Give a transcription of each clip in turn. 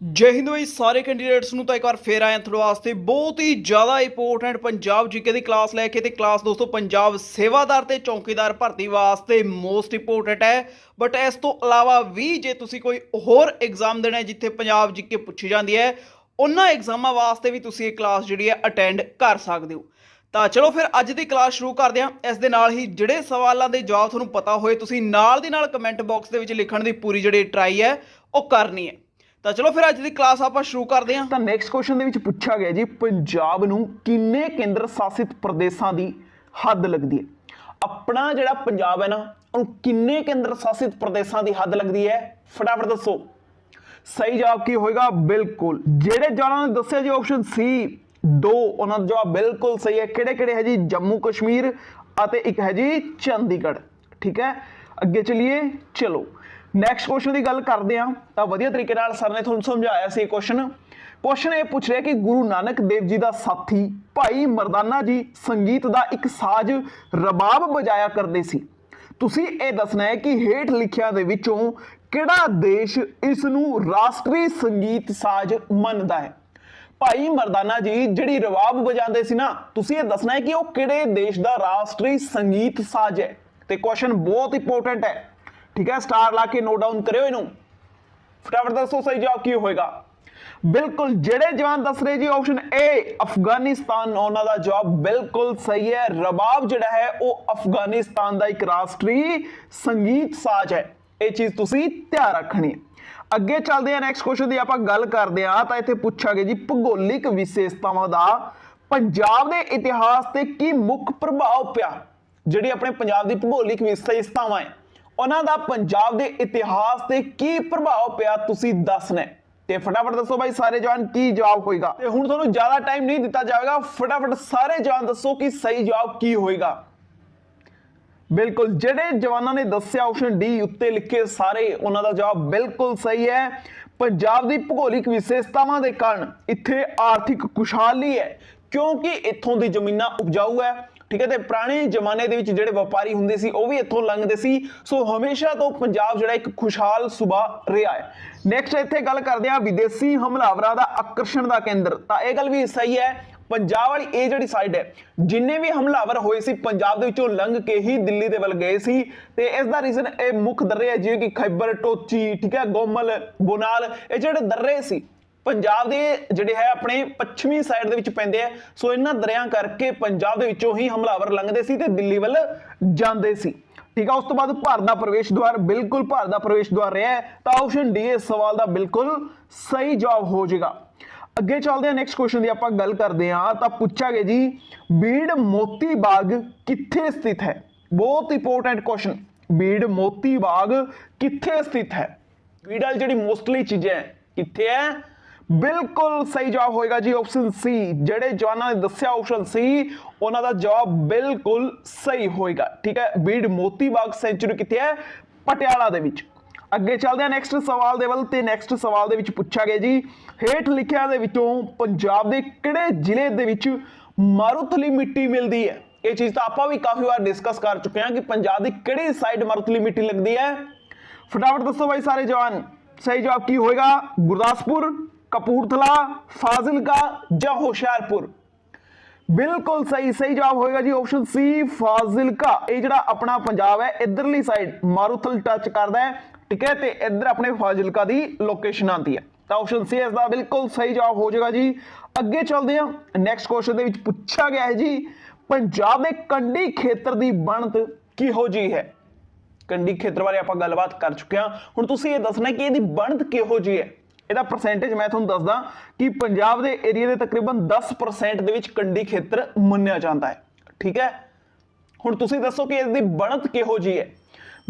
ਜੈ ਹਿੰਦ ਬਈ, ਸਾਰੇ ਕੈਂਡੀਡੇਟਸ ਨੂੰ ਤਾਂ ਇੱਕ ਵਾਰ ਫੇਰ ਆਇਆ ਹਾਂ ਤੁਹਾਡੇ ਵਾਸਤੇ। ਬਹੁਤ ਹੀ ਜ਼ਿਆਦਾ ਇੰਪੋਰਟੈਂਟ ਪੰਜਾਬ ਜੀਕੇ ਦੀ ਕਲਾਸ ਲੈ ਕੇ ਤੇ ਕਲਾਸ ਦੋਸਤੋ, ਪੰਜਾਬ ਸੇਵਾਦਾਰ ਤੇ ਚੌਕੀਦਾਰ ਭਰਤੀ ਵਾਸਤੇ ਮੋਸਟ ਇੰਪੋਰਟੈਂਟ ਹੈ। ਬਟ ਇਸ ਤੋਂ ਇਲਾਵਾ ਵੀ ਜੇ ਤੁਸੀਂ ਕੋਈ ਹੋਰ ਐਗਜ਼ਾਮ ਦੇਣਾ ਹੈ ਜਿੱਥੇ ਪੰਜਾਬ ਜੀਕੇ ਪੁੱਛੀ ਜਾਂਦੀ ਹੈ, ਉਹਨਾਂ ਐਗਜ਼ਾਮਾਂ ਵਾਸਤੇ ਵੀ ਤੁਸੀਂ ਇਹ ਕਲਾਸ ਜਿਹੜੀ ਹੈ ਅਟੈਂਡ ਕਰ ਸਕਦੇ ਹੋ। ਤਾਂ ਚਲੋ ਫਿਰ ਅੱਜ ਦੀ ਕਲਾਸ ਸ਼ੁਰੂ ਕਰਦੇ ਹਾਂ। ਇਸ ਦੇ ਨਾਲ ਹੀ ਜਿਹੜੇ ਸਵਾਲਾਂ ਦੇ ਜਵਾਬ ਤੁਹਾਨੂੰ ਪਤਾ ਹੋਏ, ਤੁਸੀਂ ਨਾਲ ਦੀ ਨਾਲ ਕਮੈਂਟ ਬਾਕਸ ਦੇ ਵਿੱਚ ਲਿਖਣ ਦੀ ਪੂਰੀ ਜਿਹੜੀ ਟਰਾਈ ਹੈ, ਉਹ ਕਰਨੀ ਹੈ। ਤਾਂ ਚਲੋ ਫਿਰ ਅੱਜ ਦੀ ਕਲਾਸ ਆਪਾਂ ਸ਼ੁਰੂ ਕਰਦੇ ਹਾਂ। ਤਾਂ ਨੈਕਸਟ ਕੁਐਸਚਨ ਦੇ ਵਿੱਚ ਪੁੱਛਿਆ ਗਿਆ ਜੀ, ਪੰਜਾਬ ਨੂੰ ਕਿੰਨੇ ਕੇਂਦਰ ਸ਼ਾਸਿਤ ਪ੍ਰਦੇਸ਼ਾਂ ਦੀ ਹੱਦ ਲੱਗਦੀ ਹੈ? ਆਪਣਾ ਜਿਹੜਾ ਪੰਜਾਬ ਹੈ ਨਾ, ਉਹਨੂੰ ਕਿੰਨੇ ਕੇਂਦਰ ਸ਼ਾਸਿਤ ਪ੍ਰਦੇਸ਼ਾਂ ਦੀ ਹੱਦ ਲੱਗਦੀ ਹੈ? ਫਟਾਫਟ ਦੱਸੋ। ਸਹੀ ਜਵਾਬ ਕੀ ਹੋਏਗਾ? ਬਿਲਕੁਲ। ਜਿਹੜੇ ਜਵਾਨਾਂ ਨੇ ਦੱਸਿਆ ਜੀ ਆਪਸ਼ਨ ਸੀ ਦੋ, ਉਹਨਾਂ ਦਾ ਜਵਾਬ ਬਿਲਕੁਲ ਸਹੀ ਹੈ। ਕਿਹੜੇ ਕਿਹੜੇ ਹੈ ਜੀ? ਜੰਮੂ ਕਸ਼ਮੀਰ ਅਤੇ ਇੱਕ ਹੈ ਜੀ ਚੰਡੀਗੜ੍ਹ। ਠੀਕ ਹੈ? ਅੱਗੇ ਚਲਿਏ, ਚਲੋ। ਨੈਕਸਟ ਕੁਐਸਚਨ ਦੀ ਗੱਲ ਕਰਦੇ ਹਾਂ, ਤਾਂ ਵਧੀਆ ਤਰੀਕੇ ਨਾਲ ਸਰ ਨੇ ਤੁਹਾਨੂੰ ਸਮਝਾਇਆ ਸੀ ਇਹ ਕੁਐਸਚਨ ਕੁਐਸਚਨ ਇਹ ਪੁੱਛ ਰਿਹਾ ਕਿ ਗੁਰੂ ਨਾਨਕ ਦੇਵ ਜੀ ਦਾ ਸਾਥੀ ਭਾਈ ਮਰਦਾਨਾ ਜੀ ਸੰਗੀਤ ਦਾ ਇੱਕ ਸਾਜ਼ ਰਬਾਬ ਵਜਾਇਆ ਕਰਦੇ ਸੀ। ਤੁਸੀਂ ਇਹ ਦੱਸਣਾ ਹੈ ਕਿ ਹੇਠ ਲਿਖਿਆ ਦੇ ਵਿੱਚੋਂ ਕਿਹੜਾ ਦੇਸ਼ ਇਸ ਨੂੰ ਰਾਸ਼ਟਰੀ ਸੰਗੀਤ ਸਾਜ਼ ਮੰਨਦਾ ਹੈ? ਭਾਈ ਮਰਦਾਨਾ ਜੀ, ਜਿਹੜੀ ਰਵਾਬ ਵਜਾਉਂਦੇ ਸੀ ਨਾ, ਤੁਸੀਂ ਇਹ ਦੱਸਣਾ ਹੈ ਕਿ ਉਹ ਕਿਹੜੇ ਦੇਸ਼ ਦਾ ਰਾਸ਼ਟਰੀ ਸੰਗੀਤ ਸਾਜ਼ ਹੈ? ਤੇ ਕੁਐਸਚਨ ਬਹੁਤ ਇੰਪੋਰਟੈਂਟ ਹੈ। ਠੀਕ ਹੈ? ਸਟਾਰ ਲਾ ਕੇ ਨੋਟ ਡਾਊਨ ਕਰਿਓ ਇਹਨੂੰ। ਫਟਾਫਟ ਦੱਸੋ ਸਹੀ ਜਵਾਬ ਕੀ ਹੋਏਗਾ? ਬਿਲਕੁਲ, ਜਿਹੜੇ ਜਵਾਨ ਦੱਸ ਰਹੇ ਜੀ ਆਪਸ਼ਨ ਏ ਅਫਗਾਨਿਸਤਾਨ। ਉਹਨਾਂ ਦਾ ਜਵਾਬ ਬਿਲਕੁਲ ਸਹੀ ਹੈ। ਰਬਾਬ ਜਿਹੜਾ ਹੈ, ਉਹ ਅਫਗਾਨਿਸਤਾਨ ਦਾ ਇੱਕ ਰਾਸ਼ਟਰੀ ਸੰਗੀਤ ਸਾਜ਼ ਹੈ। ਇਹ ਚੀਜ਼ ਤੁਸੀਂ ਧਿਆਨ ਰੱਖਣੀ ਹੈ। ਅੱਗੇ ਚੱਲਦੇ ਹਾਂ ਨੈਕਸਟ ਕੁਐਸਚਨ ਦੀ ਆਪਾਂ ਗੱਲ ਕਰਦੇ ਹਾਂ। ਤਾਂ ਇੱਥੇ ਪੁੱਛਾਂਗੇ ਜੀ, ਭੂਗੋਲਿਕ ਵਿਸ਼ੇਸ਼ਤਾਵਾਂ ਦਾ ਪੰਜਾਬ ਦੇ ਇਤਿਹਾਸ ਤੇ ਕੀ ਮੁੱਖ ਪ੍ਰਭਾਵ ਪਿਆ? ਜਿਹੜੀ ਆਪਣੇ ਪੰਜਾਬ ਦੀ ਭੂਗੋਲਿਕ ਵਿਸ਼ੇਸ਼ਤਾਵਾਂ ਹੈ। ਉਹਨਾਂ ਦਾ ਪੰਜਾਬ ਦੇ ਇਤਿਹਾਸ ਤੇ ਕੀ ਪ੍ਰਭਾਵ ਪਿਆ ਤੁਸੀਂ ਦੱਸਣਾ ਤੇ ਫਟਾਫਟ ਦੱਸੋ ਭਾਈ ਸਾਰੇ ਜਵਾਨ ਕੀ ਜਵਾਬ ਹੋਏਗਾ। ਤੇ ਹੁਣ ਤੁਹਾਨੂੰ ਜ਼ਿਆਦਾ ਟਾਈਮ ਨਹੀਂ ਦਿੱਤਾ ਜਾਵੇਗਾ। ਫਟਾਫਟ ਸਾਰੇ ਜਵਾਨ ਦੱਸੋ ਕਿ ਸਹੀ ਜਵਾਬ ਕੀ ਹੋਏਗਾ। ਬਿਲਕੁਲ, ਜਿਹੜੇ ਜਵਾਨਾਂ ਨੇ ਦੱਸਿਆ ਆਪਸ਼ਨ ਡੀ ਉੱਤੇ ਲਿਖੇ ਸਾਰੇ ਉਹਨਾਂ ਦਾ ਜਵਾਬ ਬਿਲਕੁਲ ਸਹੀ ਹੈ। ਪੰਜਾਬ ਦੀ ਭੂਗੋਲਿਕ ਵਿਸ਼ੇਸ਼ਤਾਵਾਂ ਦੇ ਕਾਰਨ ਇੱਥੇ ਆਰਥਿਕ ਖੁਸ਼ਹਾਲੀ ਹੈ, ਕਿਉਂਕਿ ਇੱਥੋਂ ਦੀ ਜ਼ਮੀਨਾਂ ਉਪਜਾਊ ਹੈ। ਠੀਕ ਹੈ, ਤੇ ਪੁਰਾਣੇ ਜ਼ਮਾਨੇ ਦੇ ਵਿੱਚ ਜਿਹੜੇ ਵਪਾਰੀ ਹੁੰਦੇ ਸੀ, ਉਹ ਵੀ ਇੱਥੋਂ ਲੰਘਦੇ ਸੀ। ਸੋ ਹਮੇਸ਼ਾ ਤੋਂ ਪੰਜਾਬ ਜਿਹੜਾ ਇੱਕ ਖੁਸ਼ਹਾਲ ਸੂਬਾ ਰਿਹਾ ਹੈ। ਨੈਕਸਟ ਇੱਥੇ ਗੱਲ ਕਰਦੇ ਹਾਂ ਵਿਦੇਸ਼ੀ ਹਮਲਾਵਰਾਂ ਦਾ ਆਕਰਸ਼ਣ ਦਾ ਕੇਂਦਰ। ਤਾਂ ਇਹ ਗੱਲ ਵੀ ਸਹੀ ਹੈ, ਪੰਜਾਬ ਵਾਲੀ ਇਹ ਜਿਹੜੀ ਸਾਈਡ ਹੈ, ਜਿੰਨੇ ਵੀ ਹਮਲਾਵਰ ਹੋਏ ਸੀ, ਪੰਜਾਬ ਦੇ ਵਿੱਚੋਂ ਲੰਘ ਕੇ ਹੀ ਦਿੱਲੀ ਦੇ ਵੱਲ ਗਏ ਸੀ। ਤੇ ਇਸ ਦਾ ਰੀਜ਼ਨ ਇਹ ਮੁੱਖ ਦਰਰੇ ਹੈ, ਜਿਵੇਂ ਕਿ ਖੈਬਰ, ਟੋਚੀ, ਠੀਕ ਹੈ, ਗੋਮਲ, ਬੋਨਾਲ, ਇਹ ਜਿਹੜੇ ਦਰਰੇ ਸੀ ਪੰਜਾਬ ਦੇ ਜਿਹੜੇ ਹੈ ਆਪਣੇ ਪੱਛਮੀ ਸਾਈਡ ਦੇ ਵਿੱਚ ਪੈਂਦੇ ਆ। ਸੋ ਇਹਨਾਂ ਦਰਿਆ ਕਰਕੇ ਪੰਜਾਬ ਦੇ ਵਿੱਚੋਂ ਹੀ ਹਮਲਾਵਰ ਲੰਘਦੇ ਸੀ ਤੇ ਦਿੱਲੀ ਵੱਲ ਜਾਂਦੇ ਸੀ। ਠੀਕ ਆ ਉਸ ਤੋਂ ਬਾਅਦ ਭਾਰਤ ਦਾ ਪ੍ਰਵੇਸ਼ ਦੁਆਰ ਬਿਲਕੁਲ ਭਾਰਤ ਦਾ ਪ੍ਰਵੇਸ਼ ਦੁਆਰ ਰਿਹਾ ਹੈ ਤਾਂ ਆਪਸ਼ਨ ਡੀ ਇਸ ਸਵਾਲ ਦਾ ਬਿਲਕੁਲ ਸਹੀ ਜਵਾਬ ਹੋ ਜਾਏਗਾ। ਅੱਗੇ ਚੱਲਦੇ ਹਾਂ ਨੈਕਸਟ ਕੁਐਸਚਨ ਦੀ ਆਪਾਂ ਗੱਲ ਕਰਦੇ ਹਾਂ ਤਾਂ ਪੁੱਛਾਂਗੇ ਜੀ ਬੀੜ ਮੋਤੀ ਬਾਗ ਕਿੱਥੇ ਸਥਿਤ ਹੈ? ਬਹੁਤ ਇੰਪੋਰਟੈਂਟ ਕੁਐਸਚਨ ਬੀੜ ਮੋਤੀ ਬਾਗ ਕਿੱਥੇ ਸਥਿਤ ਹੈ? ਬੀੜ ਵਾਲੀ ਜਿਹੜੀ ਮੋਸਟਲੀ ਚੀਜ਼ਾਂ ਹੈ, ਕਿੱਥੇ ਹੈ? ਬਿਲਕੁਲ ਸਹੀ ਜਵਾਬ ਹੋਏਗਾ ਜੀ ਆਪਸ਼ਨ ਸੀ ਜਿਹੜੇ ਜਵਾਨਾਂ ਨੇ ਦੱਸਿਆ ਆਪਸ਼ਨ ਸੀ ਉਹਨਾਂ ਦਾ ਜਵਾਬ ਬਿਲਕੁਲ ਸਹੀ ਹੋਏਗਾ। ਠੀਕ ਹੈ, ਬੀੜ ਮੋਤੀ ਬਾਗ ਸੈਂਚੁਰੀ ਕਿੱਥੇ ਹੈ? ਪਟਿਆਲਾ ਦੇ ਵਿੱਚ। ਅੱਗੇ ਚੱਲਦੇ ਹਾਂ ਨੈਕਸਟ ਸਵਾਲ ਦੇ ਵੱਲ ਤੇ ਨੈਕਸਟ ਸਵਾਲ ਦੇ ਵਿੱਚ ਪੁੱਛਿਆ ਗਿਆ ਜੀ। ਹੇਠ ਲਿਖਿਆ ਦੇ ਵਿੱਚੋਂ ਪੰਜਾਬ ਦੇ ਕਿਹੜੇ ਜ਼ਿਲ੍ਹੇ ਦੇ ਵਿੱਚ ਮਾਰੂਥਲੀ ਮਿੱਟੀ ਮਿਲਦੀ ਹੈ? ਇਹ ਚੀਜ਼ ਤਾਂ ਆਪਾਂ ਵੀ ਕਾਫੀ ਵਾਰ ਡਿਸਕਸ ਕਰ ਚੁੱਕੇ ਹਾਂ ਕਿ ਪੰਜਾਬ ਦੀ ਕਿਹੜੀ ਸਾਈਡ ਮਾਰੂਥਲੀ ਮਿੱਟੀ ਲੱਗਦੀ ਹੈ। ਫਟਾਫਟ ਦੱਸੋ ਬਾਈ ਸਾਰੇ ਜਵਾਨ, ਸਹੀ ਜਵਾਬ ਕੀ ਹੋਏਗਾ? ਗੁਰਦਾਸਪੁਰ ਕਪੂਰਥਲਾ, ਫਾਜ਼ਿਲਕਾ ਜਾਂ ਹੁਸ਼ਿਆਰਪੁਰ? ਬਿਲਕੁਲ ਸਹੀ ਸਹੀ ਜਵਾਬ ਹੋਏਗਾ ਜੀ ਆਪਸ਼ਨ ਸੀ ਫਾਜ਼ਿਲਕਾ। ਇਹ ਜਿਹੜਾ ਆਪਣਾ ਪੰਜਾਬ ਹੈ, ਇਧਰਲੀ ਸਾਈਡ ਮਾਰੂਥਲ ਟੱਚ ਕਰਦਾ ਹੈ, ਠੀਕ ਹੈ, ਤੇ ਇੱਧਰ ਆਪਣੇ ਫਾਜ਼ਿਲਕਾ ਦੀ ਲੋਕੇਸ਼ਨ ਆਉਂਦੀ ਹੈ। ਤਾਂ ਆਪਸ਼ਨ ਸੀ ਇਸ ਦਾ ਬਿਲਕੁਲ ਸਹੀ ਜਵਾਬ ਹੋ ਜਾਏਗਾ ਜੀ। ਅੱਗੇ ਚੱਲਦੇ ਹਾਂ। ਨੈਕਸਟ ਕੁਐਸਚਨ ਦੇ ਵਿੱਚ ਪੁੱਛਿਆ ਗਿਆ ਹੈ ਜੀ, ਪੰਜਾਬ ਦੇ ਕੰਢੀ ਖੇਤਰ ਦੀ ਬਣਤ ਕਿਹੋ ਜੀ ਹੈ? ਕੰਢੀ ਖੇਤਰ ਬਾਰੇ ਆਪਾਂ ਗੱਲਬਾਤ ਕਰ ਚੁੱਕੇ ਹਾਂ। ਹੁਣ ਤੁਸੀਂ ਇਹ ਦੱਸਣਾ ਕਿ ਇਹਦੀ ਬਣਤ ਕਿਹੋ ਜੀ ਹੈ? ਇਹਦਾ ਪਰਸੈਂਟੇਜ ਮੈਂ ਤੁਹਾਨੂੰ ਦੱਸਦਾ ਕਿ ਪੰਜਾਬ ਦੇ ਏਰੀਆ ਦੇ ਤਕਰੀਬਨ 10% ਦੇ ਵਿੱਚ ਕੰਢੀ ਖੇਤਰ ਮੰਨਿਆ ਜਾਂਦਾ ਹੈ। ਠੀਕ ਹੈ? ਹੁਣ ਤੁਸੀਂ ਦੱਸੋ ਕਿ ਇਸ ਦੀ ਬਣਤ ਕਿਹੋ ਜੀ ਹੈ?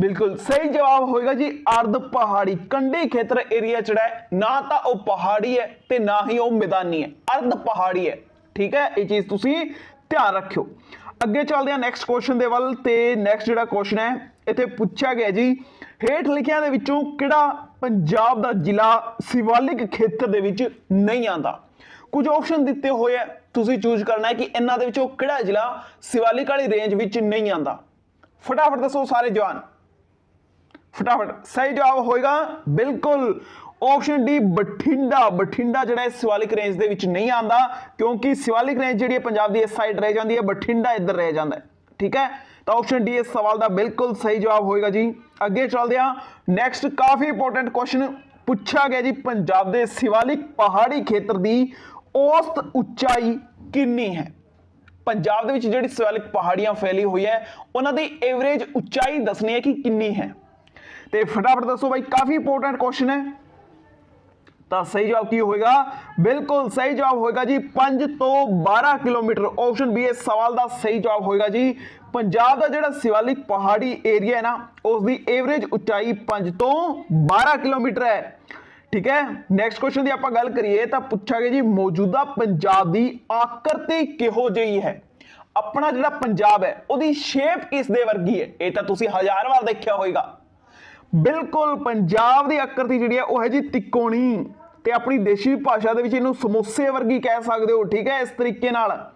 ਬਿਲਕੁਲ ਸਹੀ ਜਵਾਬ ਹੋਏਗਾ ਜੀ ਅਰਧ ਪਹਾੜੀ। ਕੰਢੀ ਖੇਤਰ ਏਰੀਆ ਜਿਹੜਾ ਹੈ, ਨਾ ਤਾਂ ਉਹ ਪਹਾੜੀ ਹੈ ਤੇ ਨਾ ਹੀ ਉਹ ਮੈਦਾਨੀ ਹੈ। ਅਰਧ ਪਹਾੜੀ ਹੈ। ਠੀਕ ਹੈ? ਇਹ ਚੀਜ਼ ਤੁਸੀਂ ਧਿਆਨ ਰੱਖਿਓ। ਅੱਗੇ ਚੱਲਦੇ ਹਾਂ ਨੈਕਸਟ ਕੁਐਸਚਨ ਦੇ ਵੱਲ ਤੇ ਨੈਕਸਟ ਜਿਹੜਾ ਕੁਐਸਚਨ ਹੈ, ਇੱਥੇ ਪੁੱਛਿਆ ਗਿਆ ਜੀ ਹੇਠ ਲਿਖਿਆਂ ਦੇ ਵਿੱਚੋਂ ਕਿਹੜਾ ਪੰਜਾਬ ਦਾ ਜ਼ਿਲ੍ਹਾ ਸਿਵਾਲਿਕ ਖੇਤਰ ਦੇ ਵਿੱਚ ਨਹੀਂ ਆਂਦਾ ਕੁਝ ਆਪਸ਼ਨ ਦਿੱਤੇ ਹੋਏ ਆ। ਤੁਸੀਂ ਚੂਜ਼ ਕਰਨਾ ਹੈ ਕਿ ਇਹਨਾਂ ਦੇ ਵਿੱਚੋਂ ਕਿਹੜਾ ਜ਼ਿਲ੍ਹਾ ਸਿਵਾਲਿਕ ਵਾਲੀ ਰੇਂਜ ਵਿੱਚ ਨਹੀਂ ਆਂਦਾ ਫਟਾਫਟ ਦੱਸੋ ਸਾਰੇ ਜਵਾਨ। ਫਟਾਫਟ, ਸਹੀ ਜਵਾਬ ਹੋਏਗਾ। ਬਿਲਕੁਲ। Option D Bathinda. ਬਠਿੰਡਾ ਜਿਹੜਾ ਹੈ ਸਿਵਾਲਿਕ ਰੇਂਜ ਦੇ ਵਿੱਚ ਨਹੀਂ ਆਂਦਾ ਕਿਉਂਕਿ ਸਿਵਾਲਿਕ ਰੇਂਜ ਜਿਹੜੀ ਹੈ ਪੰਜਾਬ ਦੀ ਇਸ ਸਾਈਡ ਰਹਿ ਜਾਂਦੀ ਹੈ, ਬਠਿੰਡਾ ਇੱਧਰ ਰਹਿ ਜਾਂਦਾ ਹੈ। ਠੀਕ ਹੈ? ਤਾਂ ਆਪਸ਼ਨ ਡੀ ਇਸ ਸਵਾਲ ਦਾ ਬਿਲਕੁਲ ਸਹੀ ਜਵਾਬ ਹੋਏਗਾ ਜੀ। ਅੱਗੇ ਚੱਲਦੇ ਹਾਂ। ਨੈਕਸਟ ਕਾਫੀ ਇੰਪੋਰਟੈਂਟ ਕੁਐਸਚਨ ਪੁੱਛਿਆ ਗਿਆ ਜੀ, ਪੰਜਾਬ ਦੇ ਸਿਵਾਲਿਕ ਪਹਾੜੀ ਖੇਤਰ ਦੀ ਔਸਤ ਉਚਾਈ ਕਿੰਨੀ ਹੈ? ਪੰਜਾਬ ਦੇ ਵਿੱਚ ਜਿਹੜੀ ਸਿਵਾਲਿਕ ਪਹਾੜੀਆਂ ਫੈਲੀ ਹੋਈ ਹੈ, ਉਹਨਾਂ ਦੀ ਐਵਰੇਜ ਉਚਾਈ ਦੱਸਣੀ ਹੈ ਕਿ ਕਿੰਨੀ ਹੈ। ਤੇ ਫਟਾਫਟ ਦੱਸੋ ਬਾਈ, ਕਾਫੀ ਇੰਪੋਰਟੈਂਟ ਕੁਐਸਚਨ ਹੈ। ਤਾਂ ਸਹੀ ਜਵਾਬ ਕੀ ਹੋਏਗਾ? ਬਿਲਕੁਲ ਸਹੀ ਜਵਾਬ ਹੋਏਗਾ ਜੀ। 5 ਤੋਂ 12 ਕਿਲੋਮੀਟਰ ਆਪਸ਼ਨ ਬੀ ਇਸ ਸਵਾਲ ਦਾ ਸਹੀ ਜਵਾਬ ਹੋਏਗਾ ਜੀ। ਪੰਜਾਬ ਦਾ ਜਿਹੜਾ ਸਿਵਾਲਿਕ ਪਹਾੜੀ ਏਰੀਆ ਹੈ ਨਾ ਉਸ ਦੀ ਐਵਰੇਜ ਉਚਾਈ 5 ਤੋਂ 12 ਕਿਲੋਮੀਟਰ ਹੈ। ਠੀਕ ਹੈ? ਨੈਕਸਟ ਕੁਐਸਚਨ ਦੀ ਆਪਾਂ ਗੱਲ ਕਰੀਏ ਤਾਂ ਪੁੱਛਾਂਗੇ ਜੀ, ਮੌਜੂਦਾ ਪੰਜਾਬ ਦੀ ਆਕਰਤੀ ਕਿਹੋ ਜਿਹੀ ਹੈ? ਆਪਣਾ ਜਿਹੜਾ ਪੰਜਾਬ ਹੈ, ਉਹਦੀ ਸ਼ੇਪ ਕਿਸ ਦੇ ਵਰਗੀ ਹੈ? ਇਹ ਤਾਂ ਤੁਸੀਂ ਹਜ਼ਾਰ ਵਾਰ ਦੇਖਿਆ ਹੋਵੇਗਾ ਬਿਲਕੁਲ ਪੰਜਾਬ ਦੀ ਆਕਰਤੀ ਜਿਹੜੀ ਹੈ, ਉਹ ਹੈ ਜੀ ਤਿਕੋਣੀ। ਤੇ ਆਪਣੀ ਦੇਸ਼ੀ ਭਾਸ਼ਾ ਦੇ ਵਿੱਚ ਇਹਨੂੰ ਸਮੋਸੇ ਵਰਗੀ ਕਹਿ ਸਕਦੇ ਹੋ, ਠੀਕ ਹੈ, ਇਸ ਤਰੀਕੇ ਨਾਲ।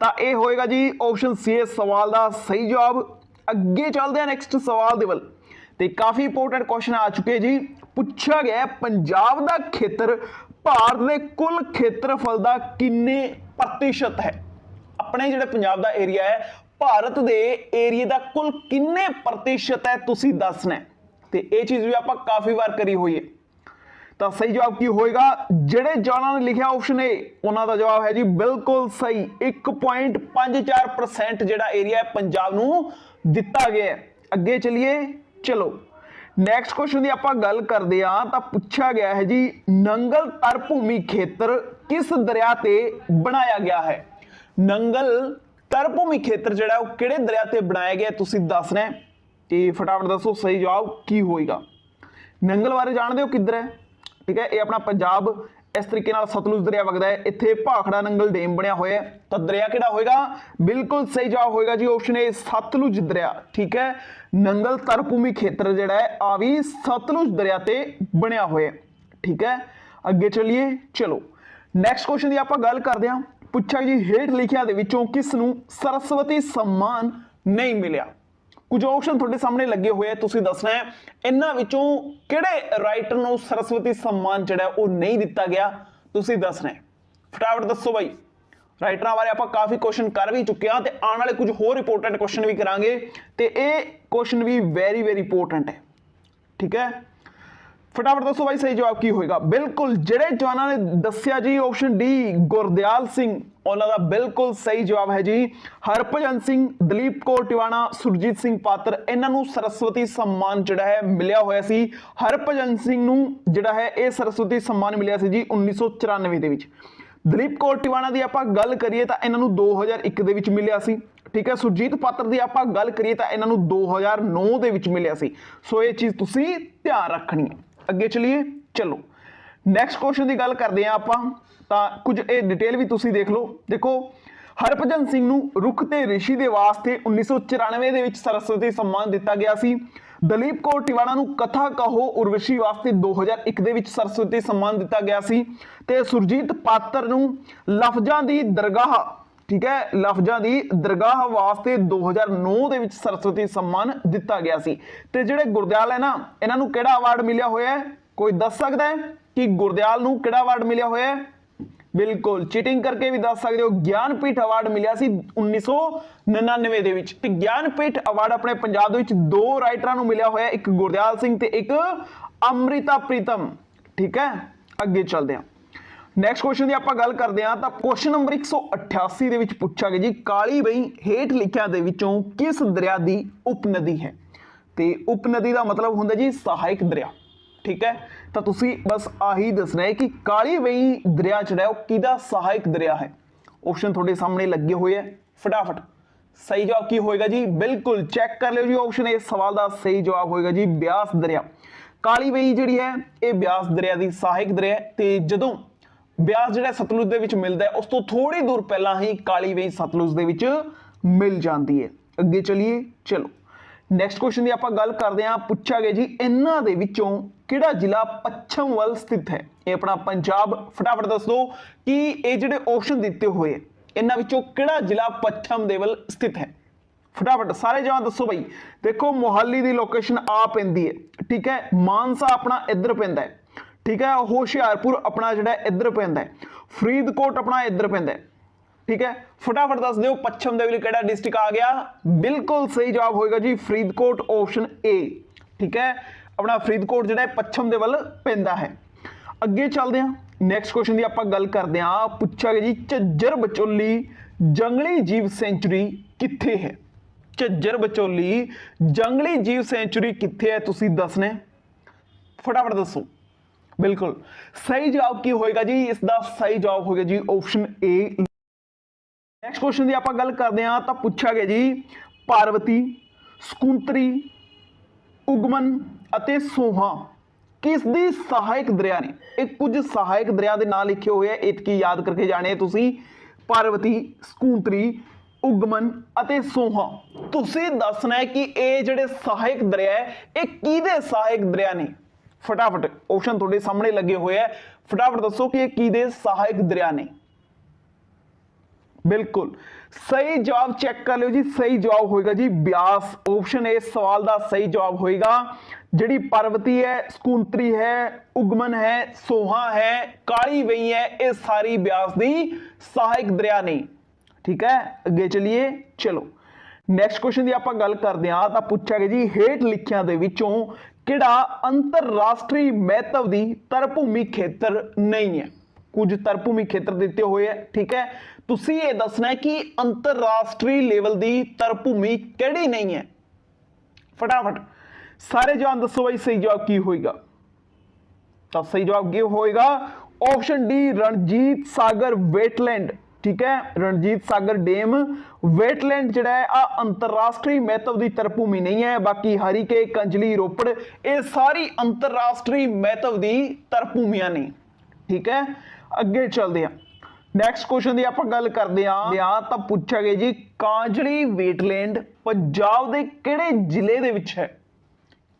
ਤਾਂ ਇਹ ਹੋਏਗਾ ਜੀ ਆਪਸ਼ਨ ਸੀ ਇਸ ਸਵਾਲ ਦਾ ਸਹੀ ਜਵਾਬ। ਅੱਗੇ ਚੱਲਦੇ ਹਾਂ ਨੈਕਸਟ ਸਵਾਲ ਦੇ ਵੱਲ। ਤੇ ਕਾਫੀ ਇੰਪੋਰਟੈਂਟ ਕੁਐਸਚਨ ਆ ਚੁੱਕੇ ਜੀ। ਪੁੱਛਿਆ ਗਿਆ ਪੰਜਾਬ ਦਾ ਖੇਤਰ ਭਾਰਤ ਦੇ ਕੁੱਲ ਖੇਤਰਫਲ ਦਾ ਕਿੰਨੇ ਪ੍ਰਤੀਸ਼ਤ ਹੈ? ਆਪਣੇ ਜਿਹੜੇ ਪੰਜਾਬ ਦਾ ਏਰੀਆ ਹੈ, ਭਾਰਤ ਦੇ ਏਰੀਆ ਦਾ ਕੁੱਲ ਕਿੰਨੇ ਪ੍ਰਤੀਸ਼ਤ ਹੈ, ਤੁਸੀਂ ਦੱਸਣਾ ਹੈ। ਤੇ ਇਹ ਚੀਜ਼ ਵੀ ਆਪਾਂ ਕਾਫੀ ਵਾਰ ਕਰੀ ਹੋਈ ਹੈ। ਤਾਂ ਸਹੀ ਜਵਾਬ ਕੀ ਹੋਏਗਾ? ਜਿਹੜੇ ਜਾਨਾਂ ਨੇ ਲਿਖਿਆ ਆਪਸ਼ਨ ਏ ਉਹਨਾਂ ਦਾ ਜਵਾਬ ਹੈ ਜੀ ਬਿਲਕੁਲ ਸਹੀ। 1.54% ਜਿਹੜਾ ਏਰੀਆ ਹੈ ਪੰਜਾਬ ਨੂੰ ਦਿੱਤਾ ਗਿਆ ਹੈ। ਅੱਗੇ ਚਲਿਏ, ਚਲੋ। ਨੈਕਸਟ ਕੁਐਸਚਨ ਦੀ ਆਪਾਂ ਗੱਲ ਕਰਦੇ ਆ ਤਾਂ ਪੁੱਛਿਆ ਗਿਆ ਹੈ ਜੀ, ਨੰਗਲ ਤਰ ਭੂਮੀ ਖੇਤਰ ਕਿਸ ਦਰਿਆ ਤੇ ਬਣਾਇਆ ਗਿਆ ਹੈ? ਨੰਗਲ ਤਰ ਭੂਮੀ ਖੇਤਰ ਜਿਹੜਾ ਉਹ ਕਿਹੜੇ ਦਰਿਆ ਤੇ ਬਣਾਇਆ ਗਿਆ ਤੁਸੀਂ ਦੱਸਣਾ ਹੈ। ਤੇ ਫਟਾਫਟ ਦੱਸੋ, ਸਹੀ ਜਵਾਬ ਕੀ ਹੋਏਗਾ? ਨੰਗਲ ਬਾਰੇ ਜਾਣਦੇ ਹੋ ਕਿੱਧਰ ਹੈ? ਠੀਕ ਹੈ, ਇਹ ਆਪਣਾ ਪੰਜਾਬ ਇਸ ਤਰੀਕੇ ਨਾਲ ਸਤਲੁਜ ਦਰਿਆ ਵਗਦਾ ਹੈ। ਇੱਥੇ ਭਾਖੜਾ ਨੰਗਲ ਡੇਮ ਬਣਿਆ ਹੋਇਆ ਹੈ। ਤਾਂ ਦਰਿਆ ਕਿਹੜਾ ਹੋਏਗਾ? ਬਿਲਕੁਲ ਸਹੀ ਜਵਾਬ ਹੋਏਗਾ ਜੀ ਆਪਸ਼ਨ ਏ ਸਤਲੁਜ ਦਰਿਆ, ਠੀਕ ਹੈ। ਨੰਗਲ ਤਰਭੂਮੀ ਖੇਤਰ ਜਿਹੜਾ ਹੈ, ਆ ਵੀ ਸਤਲੁਜ ਦਰਿਆ ਤੇ ਬਣਿਆ ਹੋਇਆ ਹੈ, ਠੀਕ ਹੈ। ਅੱਗੇ ਚੱਲੀਏ, ਚਲੋ। ਨੈਕਸਟ ਕੁਐਸਚਨ ਦੀ ਆਪਾਂ ਗੱਲ ਕਰਦੇ ਹਾਂ। ਪੁੱਛਿਆ ਜੀ, ਹੇਠ ਲਿਖਿਆ ਦੇ ਵਿੱਚੋਂ ਕਿਸ ਨੂੰ ਸਰਸਵਤੀ ਸਨਮਾਨ ਨਹੀਂ ਮਿਲਿਆ? ਕੁਝ ਆਪਸ਼ਨ ਤੁਹਾਡੇ ਸਾਹਮਣੇ ਲੱਗੇ ਹੋਏ ਆ, ਤੁਸੀਂ ਦੱਸਣਾ ਹੈ। ਇਹਨਾਂ ਵਿੱਚੋਂ ਕਿਹੜੇ ਰਾਈਟਰ ਨੂੰ ਸਰਸਵਤੀ ਸਨਮਾਨ ਜਿਹੜਾ ਉਹ ਨਹੀਂ ਦਿੱਤਾ ਗਿਆ? ਤੁਸੀਂ ਦੱਸਣਾ ਫਟਾਫਟ ਦੱਸੋ ਬਾਈ। ਰਾਈਟਰਾਂ ਬਾਰੇ ਆਪਾਂ ਕਾਫੀ ਕੁਐਸਚਨ ਕਰ ਵੀ ਚੁੱਕੇ ਆ ਤੇ ਆਉਣ ਵਾਲੇ ਕੁਝ ਹੋਰ ਇੰਪੋਰਟੈਂਟ ਕੁਐਸਚਨ ਵੀ ਕਰਾਂਗੇ ਤੇ ਇਹ ਕੁਐਸਚਨ ਵੀ ਵੈਰੀ ਵੈਰੀ ਇੰਪੋਰਟੈਂਟ ਹੈ। ਠੀਕ ਹੈ? ਫਟਾਫਟ ਦੱਸੋ ਬਾਈ ਸਹੀ ਜਵਾਬ ਕੀ ਹੋਏਗਾ? ਬਿਲਕੁਲ, ਜਿਹੜੇ ਜਵਾਨਾਂ ਨੇ ਦੱਸਿਆ ਜੀ ਆਪਸ਼ਨ ਡੀ ਗੁਰਦਿਆਲ ਸਿੰਘ, ਉਹਨਾਂ ਦਾ ਬਿਲਕੁਲ ਸਹੀ ਜਵਾਬ ਹੈ ਜੀ। ਹਰਭਜਨ ਸਿੰਘ, ਦਲੀਪ ਕੌਰ ਟਿਵਾਣਾ, ਸੁਰਜੀਤ ਸਿੰਘ ਪਾਤਰ, ਇਹਨਾਂ ਨੂੰ ਸਰਸਵਤੀ ਸਨਮਾਨ ਜਿਹੜਾ ਹੈ ਮਿਲਿਆ ਹੋਇਆ ਸੀ। ਹਰਭਜਨ ਸਿੰਘ ਨੂੰ ਜਿਹੜਾ ਹੈ ਇਹ ਸਰਸਵਤੀ ਸਨਮਾਨ ਮਿਲਿਆ ਸੀ ਜੀ 1994 ਦੇ ਵਿੱਚ। ਦਲੀਪ ਕੌਰ ਟਿਵਾਣਾ ਦੀ ਆਪਾਂ ਗੱਲ ਕਰੀਏ ਤਾਂ ਇਹਨਾਂ ਨੂੰ 2001 ਦੇ ਵਿੱਚ ਮਿਲਿਆ ਸੀ। ਠੀਕ ਹੈ, ਸੁਰਜੀਤ ਪਾਤਰ ਦੀ ਆਪਾਂ ਗੱਲ ਕਰੀਏ ਤਾਂ ਇਹਨਾਂ ਨੂੰ 2009 ਦੇ ਵਿੱਚ ਮਿਲਿਆ ਸੀ। ਸੋ ਇਹ ਚੀਜ਼ ਤੁਸੀਂ ਧਿਆਨ ਰੱਖਣੀ ਹੈ। ਅੱਗੇ ਚਲੀਏ, ਚਲੋ। ਨੈਕਸਟ ਕੁਐਸਚਨ ਦੀ ਗੱਲ ਕਰਦੇ ਆ ਆਪਾਂ, ਤਾਂ ਕੁਝ ਇਹ ਡਿਟੇਲ ਵੀ ਤੁਸੀਂ ਦੇਖ ਲਓ। ਦੇਖੋ, ਹਰਭਜਨ ਸਿੰਘ ਨੂੰ ਰੁੱਖ ਤੇ ਰਿਸ਼ੀ ਦੇ ਵਾਸਤੇ 1994 ਦੇ ਵਿੱਚ ਸਰਸਵਤੀ ਸਨਮਾਨ ਦਿੱਤਾ ਗਿਆ ਸੀ। ਦਲੀਪ ਕੌਰ ਟਿਵਾਣਾ ਨੂੰ ਕਥਾ ਕਹੋ ਉਰਵਸ਼ੀ ਵਾਸਤੇ 2001 ਦੇ ਵਿੱਚ ਸਰਸਵਤੀ ਸਨਮਾਨ ਦਿੱਤਾ ਗਿਆ ਸੀ। ਤੇ ਸੁਰਜੀਤ ਪਾਤਰ ਨੂੰ ਲਫ਼ਜ਼ਾਂ ਦੀ ਦਰਗਾਹ ਠੀਕ ਹੈ, ਲਫ਼ਜ਼ਾਂ ਦੀ ਦਰਗਾਹ ਵਾਸਤੇ 2009 ਦੇ ਵਿੱਚ ਸਰਸਵਤੀ ਸਨਮਾਨ ਦਿੱਤਾ ਗਿਆ ਸੀ। ਤੇ ਜਿਹੜੇ ਗੁਰਦਿਆਲ ਹੈ ਨਾ, ਇਹਨਾਂ ਨੂੰ ਕਿਹੜਾ ਅਵਾਰਡ ਮਿਲਿਆ ਹੋਇਆ ਹੈ? ਕੋਈ ਦੱਸ ਸਕਦਾ ਹੈ ਕਿ ਗੁਰਦਿਆਲ ਨੂੰ ਕਿਹੜਾ ਅਵਾਰਡ ਮਿਲਿਆ ਹੋਇਆ ਹੈ? ਬਿਲਕੁਲ ਚੀਟਿੰਗ ਕਰਕੇ ਵੀ ਦੱਸ ਸਕਦੇ ਹੋ, ਗਿਆਨਪੀਠ ਅਵਾਰਡ ਮਿਲਿਆ ਸੀ 1999 ਦੇ ਵਿੱਚ। ਤੇ ਗਿਆਨਪੀਠ ਅਵਾਰਡ ਆਪਣੇ ਪੰਜਾਬ ਦੇ ਵਿੱਚ ਦੋ ਰਾਈਟਰਾਂ ਨੂੰ ਮਿਲਿਆ ਹੋਇਆ ਇੱਕ ਗੁਰਦਿਆਲ ਸਿੰਘ ਤੇ ਇੱਕ ਅੰਮ੍ਰਿਤਾ ਪ੍ਰੀਤਮ। ਠੀਕ ਹੈ, ਅੱਗੇ ਚੱਲਦੇ ਹਾਂ। ਨੈਕਸਟ ਕੁਐਸਚਨ ਦੀ ਆਪਾਂ ਗੱਲ ਕਰਦੇ ਹਾਂ, ਤਾਂ ਕੁਐਸਚਨ ਨੰਬਰ 188 ਦੇ ਵਿੱਚ ਪੁੱਛਿਆ ਗਿਆ ਜੀ, ਕਾਲੀ ਬਈ ਹੇਠ ਲਿਖਿਆਂ ਦੇ ਵਿੱਚੋਂ ਕਿਸ ਦਰਿਆ ਦੀ ਉਪਨਦੀ ਹੈ? ਤੇ ਉਪਨਦੀ ਦਾ ਮਤਲਬ ਹੁੰਦਾ ਜੀ ਸਹਾਇਕ ਦਰਿਆ, ਠੀਕ ਹੈ? ਤਾਂ ਤੁਸੀਂ ਬਸ ਆਹੀ ਦੱਸਣਾ ਹੈ ਕਿ ਕਾਲੀ ਬਈ ਦਰਿਆ ਜਿਹੜਾ ਉਹ ਕਿਹਦਾ ਸਹਾਇਕ ਦਰਿਆ ਹੈ? ਆਪਸ਼ਨ ਤੁਹਾਡੇ ਸਾਹਮਣੇ ਲੱਗੇ ਹੋਏ ਹੈ, ਫਟਾਫਟ। ਸਹੀ ਜਵਾਬ ਕੀ ਹੋਏਗਾ ਜੀ? ਬਿਲਕੁਲ ਚੈੱਕ ਕਰ ਲਿਓ ਜੀ ਆਪਸ਼ਨ ਇਹ ਸਵਾਲ ਦਾ ਸਹੀ ਜਵਾਬ ਹੋਏਗਾ ਜੀ ਬਿਆਸ ਦਰਿਆ। ਕਾਲੀ ਬਈ ਜਿਹੜੀ ਹੈ, ਇਹ ਬਿਆਸ ਦਰਿਆ ਦੀ ਸਹਾਇਕ ਦਰਿਆ ਹੈ ਤੇ ਜਦੋਂ ਬਿਆਸ ਜਿਹੜਾ ਸਤਲੁਜ ਦੇ ਵਿੱਚ ਮਿਲਦਾ ਹੈ ਉਸ ਤੋਂ ਥੋੜੀ ਦੂਰ ਪਹਿਲਾਂ ਹੀ ਕਾਲੀ ਵੇਈ ਸਤਲੁਜ ਦੇ ਵਿੱਚ ਮਿਲ ਜਾਂਦੀ ਹੈ। ਅੱਗੇ ਚਲਿਏ ਚਲੋ। ਨੈਕਸਟ ਕੁਐਸਚਨ ਦੀ ਆਪਾਂ ਗੱਲ ਕਰਦੇ ਹਾਂ ਪੁੱਛਿਆ ਗਿਆ ਜੀ ਇਹਨਾਂ ਦੇ ਵਿੱਚੋਂ ਕਿਹੜਾ ਜ਼ਿਲ੍ਹਾ ਪੱਛਮ ਵੱਲ ਸਥਿਤ ਹੈ? ਇਹ ਆਪਣਾ ਪੰਜਾਬ ਫਟਾਫਟ ਦੱਸ ਦਿਓ ਕਿ ਇਹ ਜਿਹੜੇ ਆਪਸ਼ਨ ਦਿੱਤੇ ਹੋਏ ਹੈ, ਇਹਨਾਂ ਵਿੱਚੋਂ ਕਿਹੜਾ ਜ਼ਿਲ੍ਹਾ ਪੱਛਮ ਦੇ ਵੱਲ ਸਥਿਤ ਹੈ? ਫਟਾਫਟ ਸਾਰੇ ਜਵਾਬ ਦੱਸੋ ਬਈ। ਦੇਖੋ ਮੋਹਾਲੀ ਦੀ ਲੋਕੇਸ਼ਨ ਆ ਪੈਂਦੀ ਹੈ ਠੀਕ ਹੈ? ਮਾਨਸਾ ਆਪਣਾ ਇੱਧਰ ਪੈਂਦਾ ਹੈ। ਠੀਕ ਹੈ ਹੁਸ਼ਿਆਰਪੁਰ ਆਪਣਾ ਜਿਹੜਾ ਇੱਧਰ ਪੈਂਦਾ ਹੈ। ਫਰੀਦਕੋਟ ਆਪਣਾ ਇੱਧਰ ਪੈਂਦਾ ਹੈ। ਠੀਕ ਹੈ, ਫਟਾਫਟ ਦੱਸ ਦਿਓ ਪੱਛਮ ਦੇ ਵਿੱਚ ਕਿਹੜਾ ਡਿਸਟ੍ਰਿਕਟ ਆ ਗਿਆ। ਬਿਲਕੁਲ ਸਹੀ ਜਵਾਬ ਹੋਏਗਾ ਜੀ, ਫਰੀਦਕੋਟ ਆਪਸ਼ਨ ਏ ਠੀਕ ਹੈ, ਆਪਣਾ ਫਰੀਦਕੋਟ ਜਿਹੜਾ ਹੈ, ਪੱਛਮ ਦੇ ਵੱਲ ਪੈਂਦਾ ਹੈ। ਅੱਗੇ ਚੱਲਦੇ ਹਾਂ। ਨੈਕਸਟ ਕੁਐਸਚਨ ਦੀ ਆਪਾਂ ਗੱਲ ਕਰਦੇ ਹਾਂ। ਪੁੱਛਿਆ ਗਿਆ ਜੀ, ਝੱਜਰ ਬਚੋਲੀ ਜੰਗਲੀ ਜੀਵ ਸੈਂਚੁਰੀ ਕਿੱਥੇ ਹੈ? ਝੱਜਰ ਬਚੋਲੀ ਜੰਗਲੀ ਜੀਵ ਸੈਂਚੁਰੀ ਕਿੱਥੇ ਹੈ, ਤੁਸੀਂ ਦੱਸਣਾ ਫਟਾਫਟ ਦੱਸੋ। ਬਿਲਕੁਲ। ਸਹੀ ਜਵਾਬ ਕੀ ਹੋਏਗਾ ਜੀ? ਇਸ ਦਾ ਸਹੀ ਜਵਾਬ ਹੋਏਗਾ ਜੀ ਆਪਸ਼ਨ ਏ ਨੈਕਸਟ ਕੁਐਸਚਨ ਦੀ ਆਪਾਂ ਗੱਲ ਕਰਦੇ ਹਾਂ, ਤਾਂ ਪੁੱਛਿਆ ਗਿਆ ਜੀ, ਪਾਰਵਤੀ, ਸਕੁੰਤਰੀ, ਉਗਮਨ ਅਤੇ ਸੋਹਾ ਕਿਸ ਦੀ ਸਹਾਇਕ ਦਰਿਆ ਨੇ? ਇਹ ਕੁਝ ਸਹਾਇਕ ਦਰਿਆ ਦੇ ਨਾਂ ਲਿਖੇ ਹੋਏ ਆ, ਇਤਕੀ ਯਾਦ ਕਰਕੇ ਜਾਣੇ ਤੁਸੀਂ। ਪਾਰਵਤੀ, ਸਕੁੰਤਰੀ, ਉਗਮਨ ਅਤੇ ਸੋਹਾ। ਤੁਸੀਂ ਦੱਸਣਾ ਹੈ ਕਿ ਇਹ ਜਿਹੜੇ ਸਹਾਇਕ ਦਰਿਆ ਹੈ, ਇਹ ਕਿਹਦੇ ਸਹਾਇਕ ਦਰਿਆ ਨੇ? ਫਟਾਫਟ ਆਪਸ਼ਨ ਤੁਹਾਡੇ ਸਾਹਮਣੇ ਲੱਗੇ ਹੋਏ ਆ। ਫਟਾਫਟ ਦੱਸੋ ਕਿ ਇਹ ਕੀ ਦੇ ਸਹਾਇਕ ਦਰਿਆ ਨੇ? ਬਿਲਕੁਲ। ਸਹੀ ਜਵਾਬ ਚੈੱਕ ਕਰ ਲਿਓ ਜੀ, ਸਹੀ ਜਵਾਬ ਹੋਏਗਾ ਜੀ, ਬਿਆਸ। ਆਪਸ਼ਨ ਏ ਸਵਾਲ ਦਾ ਸਹੀ ਜਵਾਬ ਹੋਏਗਾ। ਜਿਹੜੀ ਪਰਵਤੀ ਹੈ, ਸਕੁੰਤਰੀ ਹੈ, ਉਗਮਨ ਹੈ, ਸੋਹਾ ਹੈ, ਕਾਲੀ ਵਈ ਹੈ, ਇਹ ਸਾਰੀ ਬਿਆਸ ਦੀ ਸਹਾਇਕ ਦਰਿਆ ਨੇ। ਠੀਕ ਹੈ? ਅੱਗੇ ਚਲਿਏ, ਚਲੋ। ਨੈਕਸਟ ਕੁਐਸਚਨ ਦੀ ਆਪਾਂ ਗੱਲ ਕਰਦੇ ਹਾਂ। ਤਾਂ ਪੁੱਛਿਆ ਗਿਆ ਜੀ, ਹੇਠ ਲਿਖਿਆਂ ਦੇ ਵਿੱਚੋਂ ਕਿਹੜਾ ਅੰਤਰਰਾਸ਼ਟਰੀ ਮਹੱਤਵ ਦੀ ਤਰਭੂਮੀ ਖੇਤਰ ਨਹੀਂ ਹੈ? ਕੁਝ ਤਰਭੂਮੀ ਖੇਤਰ ਦਿੱਤੇ ਹੋਏ ਹੈ, ਠੀਕ ਹੈ? ਤੁਸੀਂ ਇਹ ਦੱਸਣਾ ਹੈ ਕਿ ਅੰਤਰਰਾਸ਼ਟਰੀ ਲੈਵਲ ਦੀ ਤਰਭੂਮੀ ਕਿਹੜੀ ਨਹੀਂ ਹੈ? ਫਟਾਫਟ, ਸਾਰੇ ਜਵਾਬ ਦੱਸੋ ਬਈ, ਸਹੀ ਜਵਾਬ ਕੀ ਹੋਏਗਾ? ਤਾਂ ਸਹੀ ਜਵਾਬ ਕੀ ਹੋਏਗਾ? Option D Ranjit Sagar wetland ਠੀਕ ਹੈ, ਰਣਜੀਤ ਸਾਗਰ ਡੈਮ ਵੇਟਲੈਂਡ ਜਿਹੜਾ ਹੈ ਆ ਅੰਤਰਰਾਸ਼ਟਰੀ ਮਹੱਤਵ ਦੀ ਤਰਭੂਮੀ ਨਹੀਂ ਹੈ, ਬਾਕੀ ਹਰੀਕੇ, ਕੰਜਲੀ, ਰੋਪੜ, ਇਹ ਸਾਰੀ ਅੰਤਰਰਾਸ਼ਟਰੀ ਮਹੱਤਵ ਦੀ ਤਰਭੂਮੀਆਂ ਨੇ, ਠੀਕ ਹੈ, ਅੱਗੇ ਚੱਲਦੇ ਹਾਂ। ਨੈਕਸਟ ਕੁਐਸਚਨ ਦੀ ਆਪਾਂ ਗੱਲ ਕਰਦੇ ਹਾਂ। ਜਾਂ ਤਾਂ ਪੁੱਛਿਆ ਗਿਆ ਜੀ, ਕਾਂਜਲੀ ਵੇਟਲੈਂਡ ਪੰਜਾਬ ਦੇ ਕਿਹੜੇ ਜ਼ਿਲ੍ਹੇ ਦੇ ਵਿੱਚ ਹੈ?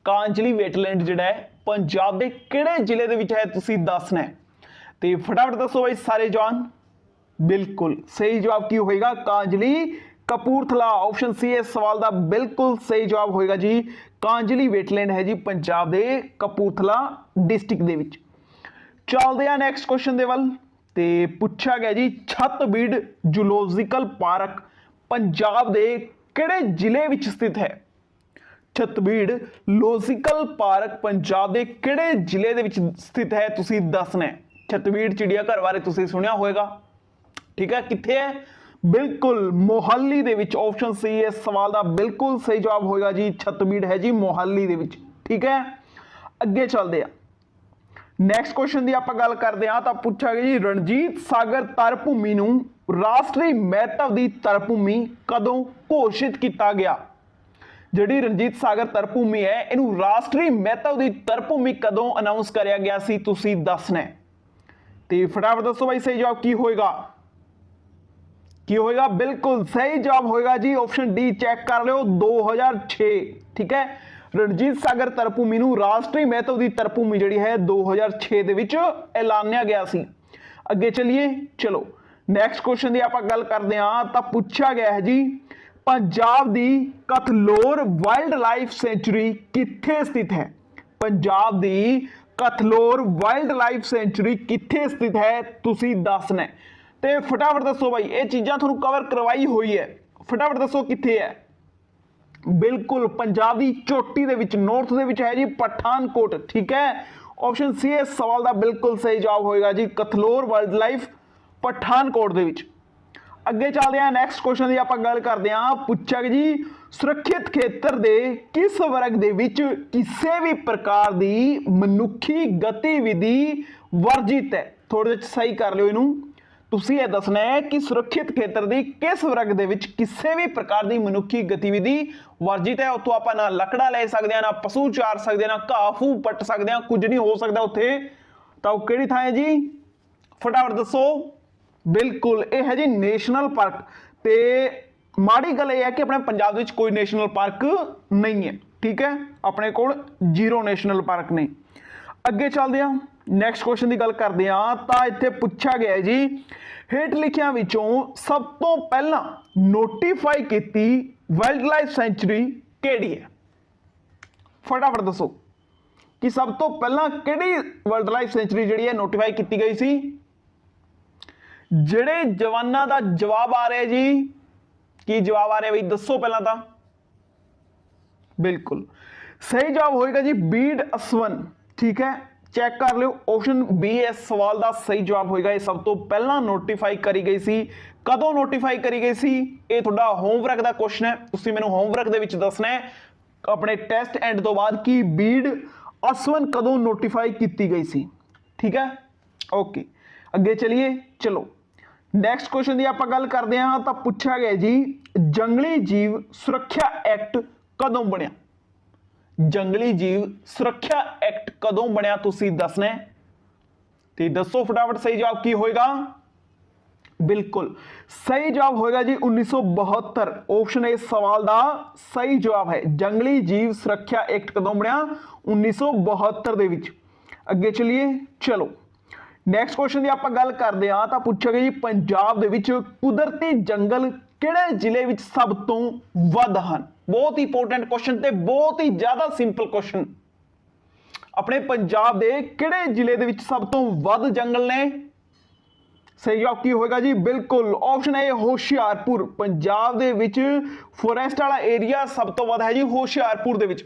ਕਾਂਜਲੀ ਵੇਟਲੈਂਡ ਜਿਹੜਾ ਹੈ, ਪੰਜਾਬ ਦੇ ਕਿਹੜੇ ਜ਼ਿਲ੍ਹੇ ਦੇ ਵਿੱਚ ਹੈ, ਤੁਸੀਂ ਦੱਸਣਾ ਹੈ। ਤੇ ਫਟਾਫਟ ਦੱਸੋ ਬਈ ਸਾਰੇ ਜਵਾਨ। ਬਿਲਕੁਲ ਸਹੀ ਜਵਾਬ ਕੀ ਹੋਏਗਾ? ਕਾਂਜਲੀ ਕਪੂਰਥਲਾ। ਆਪਸ਼ਨ ਸੀ ਇਸ ਸਵਾਲ ਦਾ ਬਿਲਕੁਲ ਸਹੀ ਜਵਾਬ ਹੋਏਗਾ ਜੀ। ਕਾਂਜਲੀ ਵੇਟਲੈਂਡ ਹੈ ਜੀ ਪੰਜਾਬ ਦੇ ਕਪੂਰਥਲਾ ਡਿਸਟ੍ਰਿਕਟ ਦੇ ਵਿੱਚ। ਚੱਲਦੇ ਆ ਨੈਕਸਟ ਕੁਐਸਚਨ ਦੇ ਵੱਲ। ਤੇ ਪੁੱਛਿਆ ਗਿਆ ਜੀ ਛੱਤਬੀੜ ਜੂਲੋਜੀਕਲ ਪਾਰਕ ਪੰਜਾਬ ਦੇ ਕਿਹੜੇ ਜ਼ਿਲ੍ਹੇ ਵਿੱਚ ਸਥਿਤ ਹੈ? ਛੱਤਬੀੜ ਲੋਜੀਕਲ ਪਾਰਕ ਪੰਜਾਬ ਦੇ ਕਿਹੜੇ ਜ਼ਿਲ੍ਹੇ ਦੇ ਵਿੱਚ ਸਥਿਤ ਹੈ? ਤੁਸੀਂ ਦੱਸਣਾ ਛੱਤਬੀੜ ਛਤਬੀੜ ਚਿੜੀਆ ਘਰ ਬਾਰੇ ਤੁਸੀਂ ਸੁਣਿਆ ਹੋਵੇਗਾ ਠੀਕ ਹੈ, ਕਿੱਥੇ ਹੈ? ਬਿਲਕੁਲ ਮੋਹਾਲੀ ਦੇ ਵਿੱਚ ਆਪਸ਼ਨ ਸੀ ਇਸ ਸਵਾਲ ਦਾ ਬਿਲਕੁਲ ਸਹੀ ਜਵਾਬ ਹੋਏਗਾ ਜੀ, ਛਤਬੀੜ ਹੈ ਜੀ ਮੋਹਾਲੀ ਦੇ ਵਿੱਚ, ਠੀਕ ਹੈ? ਅੱਗੇ ਚੱਲਦੇ ਆ ਨੈਕਸਟ ਕੁਐਸਚਨ ਦੀ ਆਪਾਂ ਗੱਲ ਕਰਦੇ ਹਾਂ, ਤਾਂ ਪੁੱਛਿਆ ਗਿਆ ਜੀ, ਰਣਜੀਤ ਸਾਗਰ ਤਰ ਭੂਮੀ ਨੂੰ ਰਾਸ਼ਟਰੀ ਮਹੱਤਵ ਦੀ ਤਰ ਭੂਮੀ ਕਦੋਂ ਘੋਸ਼ਿਤ ਕੀਤਾ ਗਿਆ? ਜਿਹੜੀ ਰਣਜੀਤ ਸਾਗਰ ਤਰ ਭੂਮੀ ਹੈ, ਇਹਨੂੰ ਰਾਸ਼ਟਰੀ ਮਹੱਤਵ ਦੀ ਤਰ ਭੂਮੀ ਕਦੋਂ ਅਨਾਉਂਸ ਕਰਿਆ ਗਿਆ ਸੀ, ਤੁਸੀਂ ਦੱਸਣਾ ਹੈ। ਤੇ ਫਟਾਫਟ ਦੱਸੋ ਭਾਈ ਸਹੀ ਜਵਾਬ ਕੀ ਹੋਏਗਾ? ਕੀ ਹੋਏਗਾ? ਬਿਲਕੁਲ ਸਹੀ ਜਵਾਬ ਹੋਏਗਾ ਜੀ। ਆਪਸ਼ਨ ਡੀ ਚੈੱਕ ਕਰ ਲਿਓ 2006 ਠੀਕ ਹੈ? ਰਣਜੀਤ ਸਾਗਰ ਤਰਭੂਮੀ ਨੂੰ ਰਾਸ਼ਟਰੀ ਮਹੱਤਵ ਦੀ ਤਰਭੂਮੀ ਜਿਹੜੀ ਹੈ 2006 ਦੇ ਵਿੱਚ ਐਲਾਨਿਆ ਗਿਆ ਸੀ। ਅੱਗੇ ਚਲਿਏ। ਚਲੋ ਨੈਕਸਟ ਕੁਐਸਚਨ ਦੀ ਆਪਾਂ ਗੱਲ ਕਰਦੇ ਹਾਂ। ਤਾਂ ਪੁੱਛਿਆ ਗਿਆ ਹੈ ਜੀ, ਪੰਜਾਬ ਦੀ ਕਥਲੋਰ ਵਾਈਲਡ ਲਾਈਫ ਸੈਂਚੁਰੀ ਕਿੱਥੇ ਸਥਿਤ ਹੈ? ਪੰਜਾਬ ਦੀ ਕਥਲੋਰ ਵਾਈਲਡ ਲਾਈਫ ਸੈਂਚੁਰੀ ਕਿੱਥੇ ਸਥਿਤ ਹੈ? ਤੁਸੀਂ ਦੱਸਣਾ ਤੇ ਫਟਾਫਟ ਦੱਸੋ ਬਾਈ, ਇਹ ਚੀਜ਼ਾਂ ਤੁਹਾਨੂੰ ਕਵਰ ਕਰਵਾਈ ਹੋਈ ਹੈ। ਫਟਾਫਟ ਦੱਸੋ ਕਿੱਥੇ ਹੈ। ਬਿਲਕੁਲ ਪੰਜਾਬ ਦੀ ਚੋਟੀ ਦੇ ਵਿੱਚ ਨਾਰਥ ਦੇ ਵਿੱਚ ਹੈ ਜੀ, ਪਠਾਨਕੋਟ, ਠੀਕ ਹੈ? ਆਪਸ਼ਨ ਸੀ ਇਸ ਸਵਾਲ ਦਾ ਬਿਲਕੁਲ ਸਹੀ ਜਵਾਬ ਹੋਏਗਾ ਜੀ, ਕਥਲੋਰ ਵਾਈਲਡ ਲਾਈਫ ਪਠਾਨਕੋਟ ਦੇ ਵਿੱਚ। ਅੱਗੇ ਚੱਲਦੇ ਹਾਂ ਨੈਕਸਟ ਕੁਐਸਚਨ ਦੀ ਆਪਾਂ ਗੱਲ ਕਰਦੇ ਹਾਂ। ਪੁੱਛਿਆ ਜੀ, ਸੁਰੱਖਿਅਤ ਖੇਤਰ ਦੇ ਕਿਸ ਵਰਗ ਦੇ ਵਿੱਚ ਕਿਸੇ ਵੀ ਪ੍ਰਕਾਰ ਦੀ ਮਨੁੱਖੀ ਗਤੀਵਿਧੀ ਵਰਜਿਤ ਹੈ? ਥੋੜੇ ਜਿਹਾ ਸਹੀ ਕਰ ਲਿਓ ਇਹਨੂੰ। ਤੁਸੀਂ ਇਹ ਦੱਸਣਾ ਹੈ ਕਿ ਸੁਰੱਖਿਅਤ ਖੇਤਰ ਦੀ ਕਿਸ ਵਰਗ ਦੇ ਵਿੱਚ ਕਿਸੇ ਵੀ ਪ੍ਰਕਾਰ ਦੀ ਮਨੁੱਖੀ ਗਤੀਵਿਧੀ ਵਰਜਿਤ ਹੈ? ਉੱਥੋਂ ਆਪਾਂ ਨਾ ਲੱਕੜਾ ਲੈ ਸਕਦੇ ਹਾਂ, ਨਾ ਪਸ਼ੂ ਚਾਰ ਸਕਦੇ ਹਾਂ, ਨਾ ਘਾਹ ਫੂ ਪੱਟ ਸਕਦੇ ਹਾਂ, ਕੁਝ ਨਹੀਂ ਹੋ ਸਕਦਾ ਉੱਥੇ। ਤਾਂ ਉਹ ਕਿਹੜੀ ਥਾਂ ਹੈ ਜੀ? ਫਟਾਫਟ ਦੱਸੋ। ਬਿਲਕੁਲ, ਇਹ ਹੈ ਜੀ ਨੈਸ਼ਨਲ ਪਾਰਕ। ਤੇ ਮਾੜੀ ਗੱਲ ਇਹ ਹੈ ਕਿ ਆਪਣੇ ਪੰਜਾਬ ਵਿੱਚ ਕੋਈ ਨੈਸ਼ਨਲ ਪਾਰਕ ਨਹੀਂ ਹੈ। ਠੀਕ ਹੈ? ਆਪਣੇ ਕੋਲ ਜ਼ੀਰੋ ਨੈਸ਼ਨਲ ਪਾਰਕ ਨੇ। ਅੱਗੇ ਚੱਲਦੇ ਹਾਂ। ਨੈਕਸਟ ਕੁਐਸਚਨ ਦੀ ਗੱਲ ਕਰਦੇ ਹਾਂ। ਤਾਂ ਇੱਥੇ ਪੁੱਛਿਆ ਗਿਆ ਜੀ, ਹੇਠ ਲਿਖਿਆਂ ਵਿੱਚੋਂ ਸਭ ਤੋਂ ਪਹਿਲਾਂ ਨੋਟੀਫਾਈ ਕੀਤੀ ਵਾਈਲਡ ਲਾਈਫ ਸੈਂਚੁਰੀ ਕਿਹੜੀ ਹੈ? ਫਟਾਫਟ ਦੱਸੋ ਕਿ ਸਭ ਤੋਂ ਪਹਿਲਾਂ ਕਿਹੜੀ ਵਰਲਡ ਲਾਈਫ ਸੈਂਚੁਰੀ ਜਿਹੜੀ ਹੈ ਨੋਟੀਫਾਈ ਕੀਤੀ ਗਈ ਸੀ? ਜਿਹੜੇ ਜਵਾਨਾਂ ਦਾ ਜਵਾਬ ਆ ਰਿਹਾ ਜੀ, ਕੀ ਜਵਾਬ ਆ ਰਿਹਾ ਬਈ? ਦੱਸੋ ਪਹਿਲਾਂ ਤਾਂ। ਬਿਲਕੁਲ। ਸਹੀ ਜਵਾਬ ਹੋਏਗਾ ਜੀ ਬੀਡ ਅਸਵਨ। ਠੀਕ ਹੈ ਚੈੱਕ ਕਰ ਲਿਓ। ਆਪਸ਼ਨ ਬੀ ਇਸ ਸਵਾਲ ਦਾ ਸਹੀ ਜਵਾਬ ਹੋਏਗਾ। ਇਹ ਸਭ ਤੋਂ ਪਹਿਲਾਂ ਨੋਟੀਫਾਈ ਕਰੀ ਗਈ ਸੀ। ਕਦੋਂ ਨੋਟੀਫਾਈ ਕਰੀ ਗਈ ਸੀ? ਇਹ ਤੁਹਾਡਾ ਹੋਮਵਰਕ ਦਾ ਕੁਐਸਚਨ ਹੈ। ਤੁਸੀਂ ਮੈਨੂੰ ਹੋਮਵਰਕ ਦੇ ਵਿੱਚ ਦੱਸਣਾ ਹੈ। ਆਪਣੇ ਟੈਸਟ ਐਂਡ ਤੋਂ ਬਾਅਦ ਕਿ ਬੀਡ ਅਸਵਨ ਕਦੋਂ ਨੋਟੀਫਾਈ ਕੀਤੀ ਗਈ ਸੀ? ਠੀਕ ਹੈ? ਓਕੇ ਅੱਗੇ ਚਲਿਏ। ਚਲੋ ਨੈਕਸਟ ਕੁਐਸਚਨ ਦੀ ਆਪਾਂ ਗੱਲ ਕਰਦੇ ਹਾਂ। ਤਾਂ ਪੁੱਛਿਆ ਗਿਆ ਜੀ, ਜੰਗਲੀ ਜੀਵ ਸੁਰੱਖਿਆ ਐਕਟ ਕਦੋਂ ਬਣਿਆ? ਜੰਗਲੀ ਜੀਵ ਸੁਰੱਖਿਆ ਐਕਟ ਕਦੋਂ ਬਣਿਆ ਤੁਸੀਂ ਦੱਸਣਾ ਹੈ? ਤੇ ਦੱਸੋ ਫਟਾਫਟ ਸਹੀ ਜਵਾਬ ਕੀ ਹੋਏਗਾ? ਬਿਲਕੁਲ ਸਹੀ ਜਵਾਬ ਹੋਏਗਾ ਜੀ 1972 ਆਪਸ਼ਨ ਇਸ ਸਵਾਲ ਦਾ ਸਹੀ ਜਵਾਬ ਹੈ। ਜੰਗਲੀ ਜੀਵ ਸੁਰੱਖਿਆ ਐਕਟ ਕਦੋਂ ਬਣਿਆ? 1972 ਦੇ ਵਿੱਚ। ਅੱਗੇ ਚਲਿਏ, ਚਲੋ। ਨੈਕਸਟ ਕੁਐਸਚਨ ਦੀ ਆਪਾਂ ਗੱਲ ਕਰਦੇ ਹਾਂ ਤਾਂ ਪੁੱਛਿਆ ਗਿਆ ਜੀ ਪੰਜਾਬ ਦੇ ਵਿੱਚ ਕੁਦਰਤੀ ਜੰਗਲ ਕਿਹੜੇ ਜ਼ਿਲ੍ਹੇ ਵਿੱਚ ਸਭ ਤੋਂ ਵੱਧ ਹਨ? ਬਹੁਤ ਇੰਪੋਰਟੈਂਟ ਕੁਐਸਚਨ ਤੇ ਬਹੁਤ ਹੀ ਜ਼ਿਆਦਾ ਸਿੰਪਲ ਕੁਐਸਚਨ ਆਪਣੇ ਪੰਜਾਬ ਦੇ ਕਿਹੜੇ ਜ਼ਿਲ੍ਹੇ ਦੇ ਵਿੱਚ ਸਭ ਤੋਂ ਵੱਧ ਜੰਗਲ ਨੇ? ਸਹੀ ਜਵਾਬ ਕੀ ਹੋਏਗਾ ਜੀ? ਬਿਲਕੁਲ ਆਪਸ਼ਨ ਹੈ ਹੋਸ਼ਿਆਰਪੁਰ। ਪੰਜਾਬ ਦੇ ਵਿੱਚ ਫੋਰੈਸਟ ਵਾਲਾ ਏਰੀਆ ਸਭ ਤੋਂ ਵੱਧ ਹੈ ਜੀ, ਹੋਸ਼ਿਆਰਪੁਰ ਦੇ ਵਿੱਚ।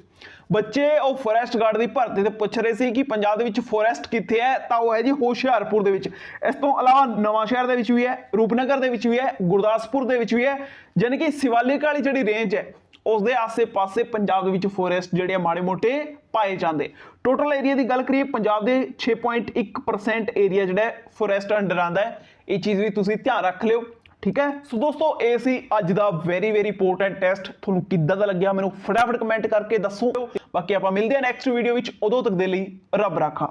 ਬੱਚੇ ਉਹ ਫੋਰੈਸਟ ਗਾਰਡ ਦੀ ਭਰਤੀ ਤੇ ਪੁੱਛ ਰਹੇ ਸੀ ਕਿ ਪੰਜਾਬ ਦੇ ਵਿੱਚ ਫੋਰੈਸਟ ਕਿੱਥੇ ਹੈ? ਤਾਂ ਉਹ ਹੈ ਜੀ ਹੋਸ਼ਿਆਰਪੁਰ ਦੇ ਵਿੱਚ। ਇਸ ਤੋਂ ਇਲਾਵਾ ਨਵਾਂ ਸ਼ਹਿਰ ਦੇ ਵਿੱਚ ਵੀ ਹੈ, ਰੂਪਨਗਰ ਦੇ ਵਿੱਚ ਵੀ ਹੈ, ਗੁਰਦਾਸਪੁਰ ਦੇ ਵਿੱਚ ਵੀ ਹੈ ਯਾਨੀ ਕਿ ਸਿਵਾਲਿਕ ਵਾਲੀ ਜਿਹੜੀ ਰੇਂਜ ਹੈ ਉਸ ਦੇ ਆਸੇ-ਪਾਸੇ ਪੰਜਾਬ ਦੇ ਵਿੱਚ ਫੋਰੈਸਟ ਜਿਹੜੇ ਆ ਮਾੜੇ ਮੋਟੇ ਪਾਏ ਜਾਂਦੇ। ਟੋਟਲ ਏਰੀਆ ਦੀ ਗੱਲ ਕਰੀਏ, ਪੰਜਾਬ ਦੇ 6.1% ਏਰੀਆ ਜਿਹੜਾ ਫੋਰੈਸਟ ਅੰਡਰ ਆਂਦਾ ਹੈ। ਇਹ ਚੀਜ਼ ਵੀ ਤੁਸੀਂ ਧਿਆਨ ਰੱਖ ਲਿਓ। ਠੀਕ ਹੈ? ਸੋ ਦੋਸਤੋ, ਇਹ ਸੀ ਅੱਜ ਦਾ ਵੈਰੀ ਵੈਰੀ ਇੰਪੋਰਟੈਂਟ ਟੈਸਟ ਤੁਹਾਨੂੰ ਕਿੱਦਾਂ ਦਾ ਲੱਗਿਆ ਮੈਨੂੰ ਫਟਾਫਟ ਕਮੈਂਟ ਕਰਕੇ ਦੱਸੋ। ਬਾਕੀ ਆਪਾਂ ਮਿਲਦੇ ਹਾਂ ਨੈਕਸਟ ਵੀਡੀਓ ਵਿੱਚ। ਉਦੋਂ ਤੱਕ ਦੇ ਲਈ ਰੱਬ ਰਾਖਾ।